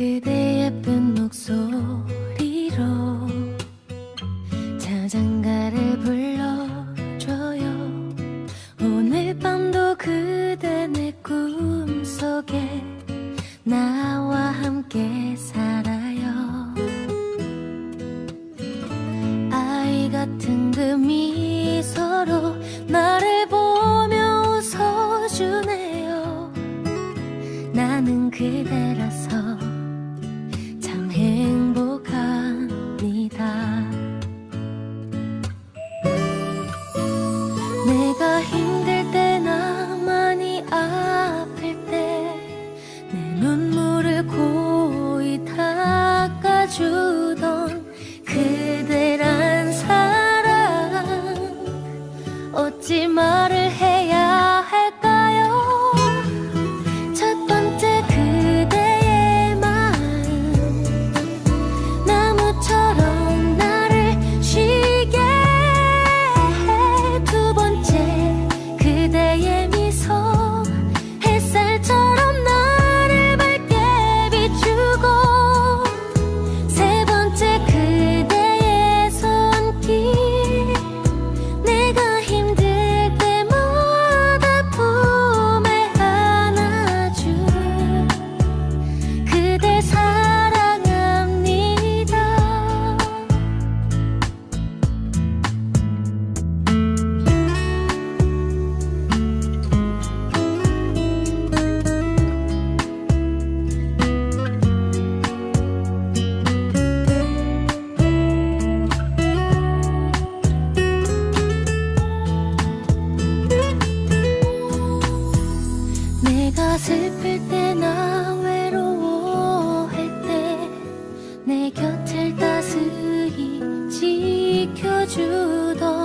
그대 예쁜 목소리로 자장가를 불러줘요. 오늘 밤도 그대 내 꿈속에 나와 함께 살 슬플 때나 외로워할 때 내 곁을 따스히 지켜주던